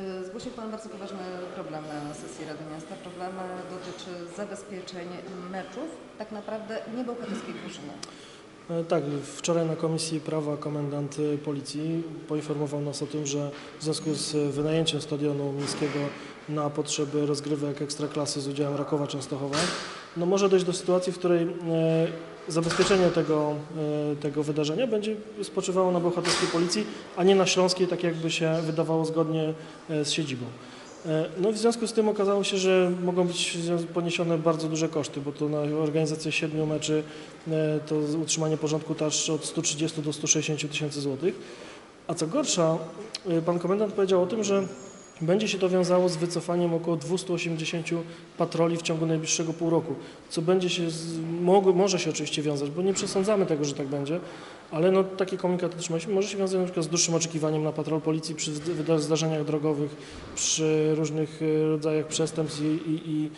Y, Zgłosił Pan bardzo poważny problem na sesji Rady Miasta. Problem dotyczy zabezpieczeń meczów tak naprawdę niebełchatowskiej drużyny. E, Tak, wczoraj na Komisji Prawa komendant e, Policji poinformował nas o tym, że w związku z wynajęciem stadionu miejskiego na potrzeby rozgrywek Ekstraklasy z udziałem Rakowa Częstochowa, no może dojść do sytuacji, w której e, zabezpieczenie tego, e, tego wydarzenia będzie spoczywało na bełchatowskiej Policji, a nie na Śląskiej, tak jakby się wydawało zgodnie e, z siedzibą. E, No w związku z tym okazało się, że mogą być poniesione bardzo duże koszty, bo to na organizację siedmiu meczy e, to utrzymanie porządku też od 130 do 160 tysięcy złotych. A co gorsza, e, pan komendant powiedział o tym, że będzie się to wiązało z wycofaniem około 280 patroli w ciągu najbliższego pół roku, co będzie się, może się oczywiście wiązać, bo nie przesądzamy tego, że tak będzie, ale no, taki komunikat otrzymaliśmy, może się na przykład z dłuższym oczekiwaniem na patrol policji przy zdarzeniach drogowych, przy różnych e, rodzajach przestępstw i, i, i,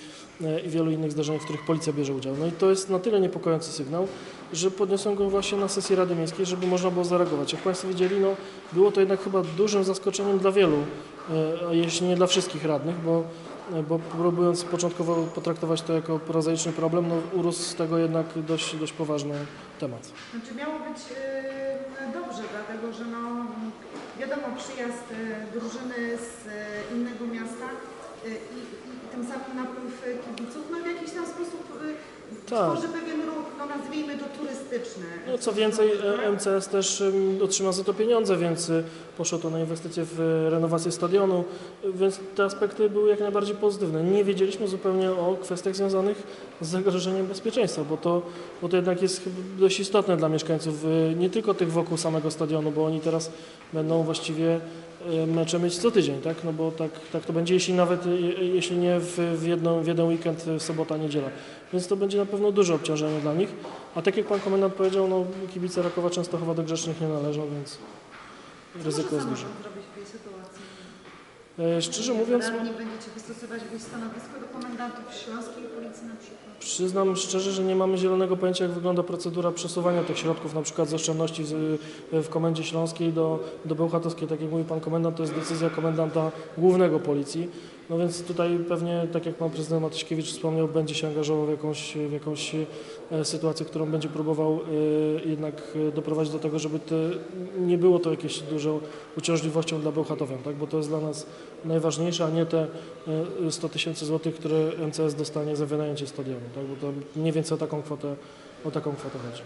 e, i wielu innych zdarzeniach, w których policja bierze udział. No i to jest na tyle niepokojący sygnał, że podniosłem go właśnie na sesji Rady Miejskiej, żeby można było zareagować. Jak Państwo widzieli, no, było to jednak chyba dużym zaskoczeniem dla wielu, e, a jeśli nie dla wszystkich radnych, bo, bo próbując początkowo potraktować to jako prozaiczny problem, no, urósł z tego jednak dość, dość poważny temat. Znaczy miało być e, dobrze, dlatego że no, wiadomo przyjazd e, drużyny z e, innego miasta i, i tym samym napływ kibiców, no w jakiś tam sposób Tak. tworzy pewien ruch, no nazwijmy to turystyczny. No, co więcej, Tak? e, MCS też otrzyma za to pieniądze, więc y, poszło to na inwestycje w e, renowację stadionu, y, więc te aspekty były jak najbardziej pozytywne. Nie wiedzieliśmy zupełnie o kwestiach związanych z zagrożeniem bezpieczeństwa, bo to, bo to jednak jest dość istotne dla mieszkańców, y, nie tylko tych wokół samego stadionu, bo oni teraz będą właściwie mecze mieć co tydzień, tak? No bo tak, tak to będzie, jeśli nawet, jeśli nie w, w, jedną, w jeden weekend, e, sobota, niedziela. Więc to będzie na pewno duże obciążenie dla nich. A tak jak pan komendant powiedział, no kibice Rakowa Częstochowa do grzecznych nie należą, więc ryzyko jest duże. Co zrobić w tej sytuacji? E, Szczerze mówiąc, Radni będziecie wystosować stanowisko do komendantów śląskiej policji na przykład? przyznam szczerze, że nie mamy zielonego pojęcia, jak wygląda procedura przesuwania tych środków, na przykład z oszczędności z, w Komendzie Śląskiej do, do Bełchatowskiej. Tak jak mówi pan komendant, to jest decyzja komendanta głównego policji. No więc tutaj pewnie, tak jak pan prezydent Matyśkiewicz wspomniał, będzie się angażował w jakąś, w jakąś e, sytuację, którą będzie próbował e, jednak e, doprowadzić do tego, żeby te, nie było to jakieś dużą uciążliwością dla Bełchatowian, tak? bo to jest dla nas najważniejsze, a nie te e, 100 tysięcy złotych, które MCS dostanie za wynajęcie stadionu, tak? bo to mniej więcej o taką kwotę, o taką kwotę chodzi.